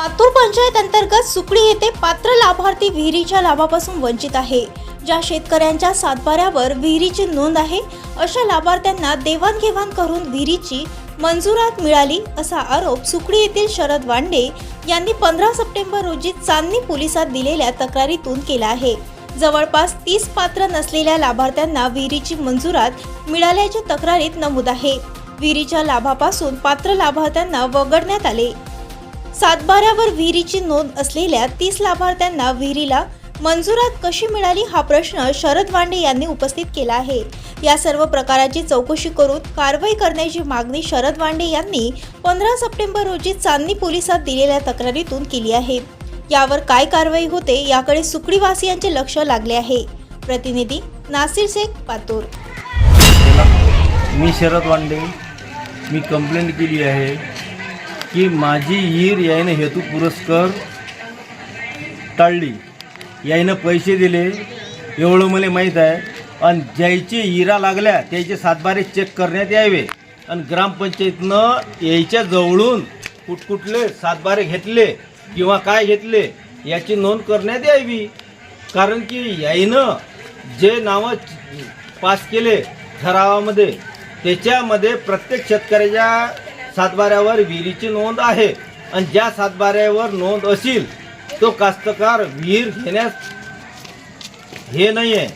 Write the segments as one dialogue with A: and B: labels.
A: पातूर पंचायत अंतर्गत सुकडी येथे पात्र लाभार्थी विहिरीच्या लाभापासून वंचित आहे. ज्या शेतकऱ्यांच्या सातबाऱ्यावर विहिरीची नोंद आहे अशा लाभार्थ्यांना देवाणघेवाण करून विहिरीची मंजुरात मिळाली असा आरोप सुकडी येथील शरद वांडे यांनी पंधरा सप्टेंबर रोजी चांदणी पोलिसात दिलेल्या तक्रारीतून केला आहे. जवळपास तीस पात्र नसलेल्या लाभार्थ्यांना विहिरीची मंजुरात मिळाल्याच्या तक्रारीत नमूद आहे. विहिरीच्या लाभापासून पात्र लाभार्थ्यांना वगळण्यात आले. सातबाऱ्यावर विहिरीची नोंद असलेल्या तीस लाभार्थ्यांना विहिरीला मंजुरात कशी मिळाली हा प्रश्न शरद वांडे यांनी उपस्थित केला आहे. या सर्व प्रकाराची चौकशी करून कारवाई करण्याची मागणी शरद वांडे यांनी पंधरा सप्टेंबर रोजी चांदणी पोलिसात दिलेल्या तक्रारीतून केली आहे. यावर काय कारवाई होते याकडे सुकडीवासियांचे लक्ष लागले आहे. प्रतिनिधी नासिर शेख पातूर.
B: मी शरद वांडे. मी कंप्लेंट केली आहे. की माझी हीर यायनं हेतू पुरस्कार टाळली. यायनं पैसे दिले एवढं मला माहीत आहे. आणि ज्याची इरा लागल्या त्याचे सातबारे चेक करण्यात यावे. आणि ग्रामपंचायतनं यायच्या जवळून कुठकुठले सातबारे घेतले किंवा काय घेतले याची नोंद करण्यात यावी. कारण की याईनं जे नावं पास केले ठरावामध्ये त्याच्यामध्ये प्रत्येक शेतकऱ्याच्या सातबाऱ्यावर विहिरीची नोंद आहे. आणि ज्या सातबाऱ्यावर नोंद असेल तो कास्तकार विहीर घेण्यास हे नाही आहे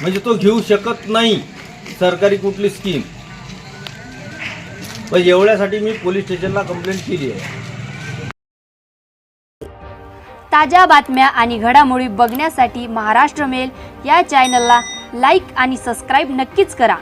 B: म्हणजे तो घेऊ शकत नाही. सरकारी कुठली स्कीम पण एवढ्यासाठी मी पोलीस स्टेशनला कंप्लेंट केली आहे.
C: ताज्या बातम्या आणि घडामोडी बघण्यासाठी महाराष्ट्र मेल या चॅनलला लाईक आणि सबस्क्राईब नक्कीच करा.